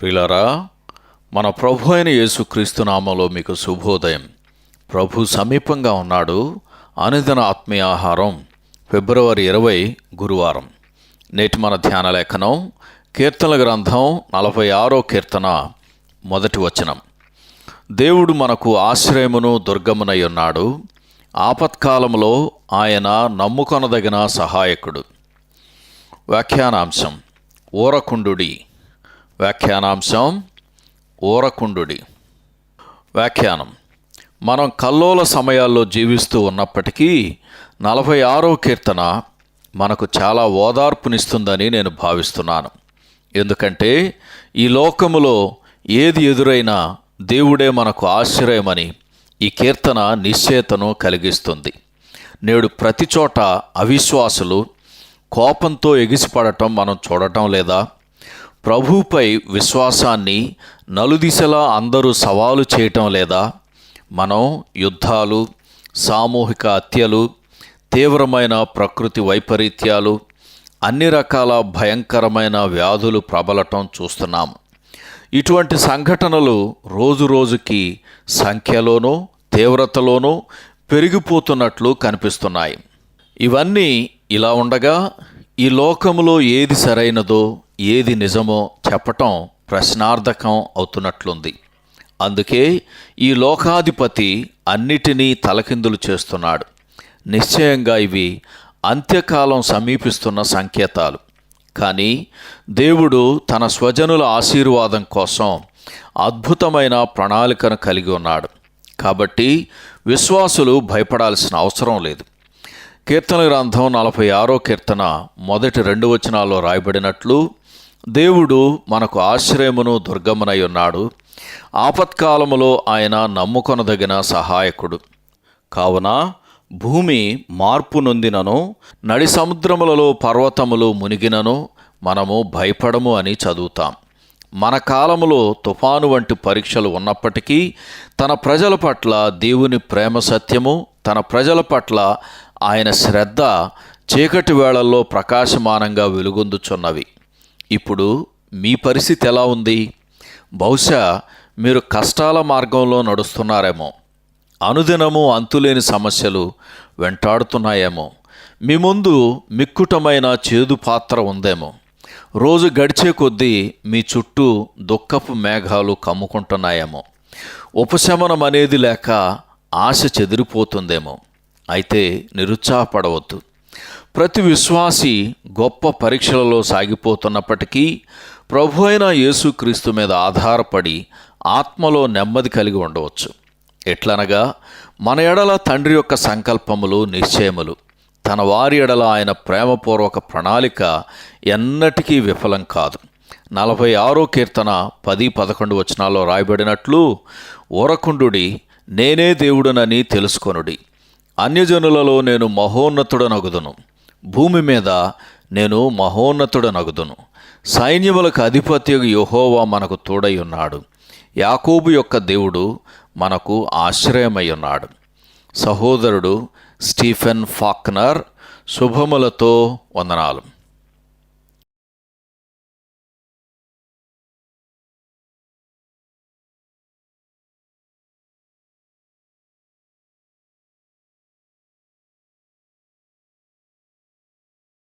ప్రిలరా మన ప్రభు అయిన యేసుక్రీస్తు నామలో మీకు శుభోదయం. ప్రభు సమీపంగా ఉన్నాడు. అనుదిన ఆత్మీయ ఆహారం ఫిబ్రవరి ఇరవై గురువారం. నేటి మన ధ్యాన లేఖనం కీర్తన గ్రంథం నలభై ఆరో కీర్తన మొదటి వచనం. దేవుడు మనకు ఆశ్రయమును దుర్గమునై ఉన్నాడు. ఆపత్కాలంలో ఆయన నమ్ముకొనదగిన సహాయకుడు. వ్యాఖ్యానాంశం ఊరకుండుడి వ్యాఖ్యానాంశం ఊరకుండుడి వ్యాఖ్యానం. మనం కల్లోల సమయాల్లో జీవిస్తూ ఉన్నప్పటికీ నలభై ఆరో కీర్తన మనకు చాలా ఓదార్పునిస్తుందని నేను భావిస్తున్నాను. ఎందుకంటే ఈ లోకములో ఏది ఎదురైనా దేవుడే మనకు ఆశ్రయమని ఈ కీర్తన నిశ్చేతను కలిగిస్తుంది. నేడు ప్రతి చోట అవిశ్వాసులు కోపంతో ఎగిసిపడటం మనం చూడటం లేదా ప్రభుపై విశ్వాసాన్ని నలుదిశలా అందరూ సవాలు చేయటం లేదా మనం యుద్ధాలు సామూహిక హత్యలు తీవ్రమైన ప్రకృతి వైపరీత్యాలు అన్ని రకాల భయంకరమైన వ్యాధులు ప్రబలటం చూస్తున్నాం. ఇటువంటి సంఘటనలు రోజు రోజుకి సంఖ్యలోనూ తీవ్రతలోనూ పెరిగిపోతున్నట్లు కనిపిస్తున్నాయి. ఇవన్నీ ఇలా ఉండగా ఈ లోకంలో ఏది సరైనదో ఏది నిజమో చెప్పటం ప్రశ్నార్థకం అవుతున్నట్లుంది. అందుకే ఈ లోకాధిపతి అన్నిటినీ తలకిందులు చేస్తున్నాడు. నిశ్చయంగా ఇవి అంత్యకాలం సమీపిస్తున్న సంకేతాలు. కానీ దేవుడు తన స్వజనుల ఆశీర్వాదం కోసం అద్భుతమైన ప్రణాళికను కలిగి ఉన్నాడు. కాబట్టి విశ్వాసులు భయపడాల్సిన అవసరం లేదు. కీర్తన గ్రంథం నలభై ఆరో కీర్తన మొదటి రెండు వచనాల్లో రాయబడినట్లు దేవుడు మనకు ఆశ్రయమును దుర్గమునై ఉన్నాడు. ఆపత్కాలములో ఆయన నమ్ముకొనదగిన సహాయకుడు. కావున భూమి మార్పు నొందినను నడి సముద్రములలో పర్వతములు మునిగినను మనము భయపడము అని చదువుతాం. మన కాలములో తుఫాను వంటి పరీక్షలు ఉన్నప్పటికీ తన ప్రజల పట్ల దేవుని ప్రేమ సత్యము తన ప్రజల పట్ల ఆయన శ్రద్ధ చీకటి వేళల్లో ప్రకాశమానంగా వెలుగొందుచున్నవి. ఇప్పుడు మీ పరిస్థితి ఎలా ఉంది? బహుశా మీరు కష్టాల మార్గంలో నడుస్తున్నారేమో. అనుదినము అంతులేని సమస్యలు వెంటాడుతున్నాయేమో. మీ ముందు మిక్కుటమైన చేదు పాత్ర ఉందేమో. రోజు గడిచే కొద్దీ మీ చుట్టూ దుఃఖపు మేఘాలు కమ్ముకుంటున్నాయేమో. ఉపశమనం అనేది లేక ఆశ చెదిరిపోతుందేమో. అయితే నిరుత్సాహపడవద్దు. ప్రతి విశ్వాసి గొప్ప పరీక్షలలో సాగిపోతున్నప్పటికీ ప్రభు అయిన యేసుక్రీస్తు మీద ఆధారపడి ఆత్మలో నెమ్మది కలిగి ఉండవచ్చు. ఎట్లనగా మన ఎడల తండ్రి యొక్క సంకల్పములు నిశ్చయములు తన వారి ఎడల ఆయన ప్రేమపూర్వక ప్రణాళిక ఎన్నటికీ విఫలం కాదు. నలభై ఆరో కీర్తన పది పదకొండు వచనాల్లో రాయబడినట్లు ఓరకుండుడి నేనే దేవుడునని తెలుసుకొనుడి. అన్యజనులలో నేను మహోన్నతుడనగుదును. భూమి మీద నేను మహోన్నతుడనగుదును. సైన్యములకు అధిపతి యహోవా మనకు తోడై ఉన్నాడు యాకోబు యొక్క దేవుడు మనకు ఆశ్రయమై ఉన్నాడు సహోదరుడు స్టీఫెన్ ఫాక్నర్ శుభములతో వందనాలు.